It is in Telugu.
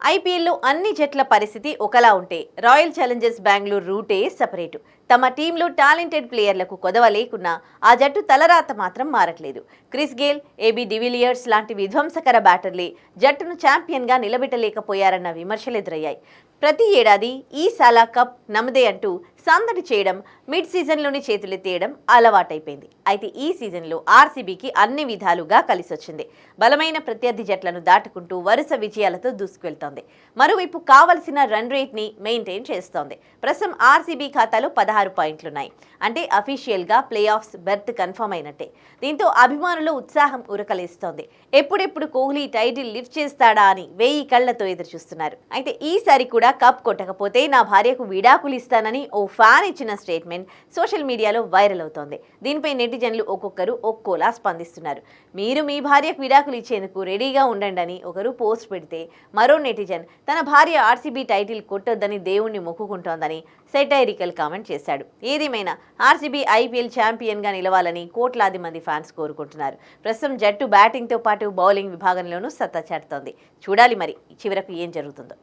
ఐపీఎల్లో అన్ని జట్ల పరిస్థితి ఒకలా ఉంటే రాయల్ ఛాలెంజర్స్ బెంగళూరు రూటే సపరేటు. తమ టీంలో టాలెంటెడ్ ప్లేయర్లకు కొదవ లేకున్నా ఆ జట్టు తలరాత మాత్రం మారట్లేదు. Chris Gayle AB de Villiers లాంటి విధ్వంసకర బ్యాటర్లే జట్టును ఛాంపియన్గా నిలబెట్టలేకపోయారన్న విమర్శలు ఎదురయ్యాయి ప్రతి ఏడాది ఈ సాలా కప్ నమదే అంటూ సందడి చేయడం మిడ్ సీజన్లోనే చేతులెత్తేయడం అలవాటైపోయింది. అయితే ఈ సీజన్లో ఆర్సీబీకి అన్ని విధాలుగా కలిసొచ్చింది. బలమైన ప్రత్యర్థి జట్లను దాటుకుంటూ వరుస విజయాలతో దూసుకువెళ్తోంది. మరోవైపు కావలసిన రన్ రేట్ని మెయింటైన్ చేస్తోంది. ప్రస్తుతం ఆర్సీబీ ఖాతాలో పదహారు పాయింట్లున్నాయి. అంటే అఫీషియల్గా ప్లే ఆఫ్స్ బెర్త్ కన్ఫర్మ్ అయినట్టే. దీంతో అభిమానులు ఉత్సాహం ఉరకలేస్తోంది. ఎప్పుడెప్పుడు కోహ్లీ టైటిల్ లిఫ్ట్ చేస్తాడా అని వెయ్యి కళ్ళతో ఎదురు చూస్తున్నారు అయితే ఈసారి కూడా కప్ కొట్టకపోతే నా భార్యకు విడాకులు ఇస్తానని ఓ ఫ్యాన్ ఇచ్చిన స్టేట్మెంట్ సోషల్ మీడియాలో వైరల్ అవుతోంది. దీనిపై నెటిజన్లు ఒక్కొక్కరు ఒక్కోలా స్పందిస్తున్నారు. మీరు మీ భార్యకు విడాకులు ఇచ్చేందుకు రెడీగా ఉండండి అని ఒకరు పోస్ట్ పెడితే మరో నెటిజన్ తన భార్య ఆర్సీబీ టైటిల్ కొట్టొద్దని దేవుణ్ణి మొక్కుకుంటోందని సెటైరికల్ కామెంట్ చేశాడు. ఏదేమైనా ఆర్సీబీ ఐపీఎల్ ఛాంపియన్గా నిలవాలని కోట్లాది మంది ఫ్యాన్స్ కోరుకుంటున్నారు. ప్రస్తుతం జట్టు బ్యాటింగ్తో పాటు బౌలింగ్ విభాగంలోనూ సత్తా చాటుతోంది. చూడాలి మరి చివరకు ఏం జరుగుతుందో.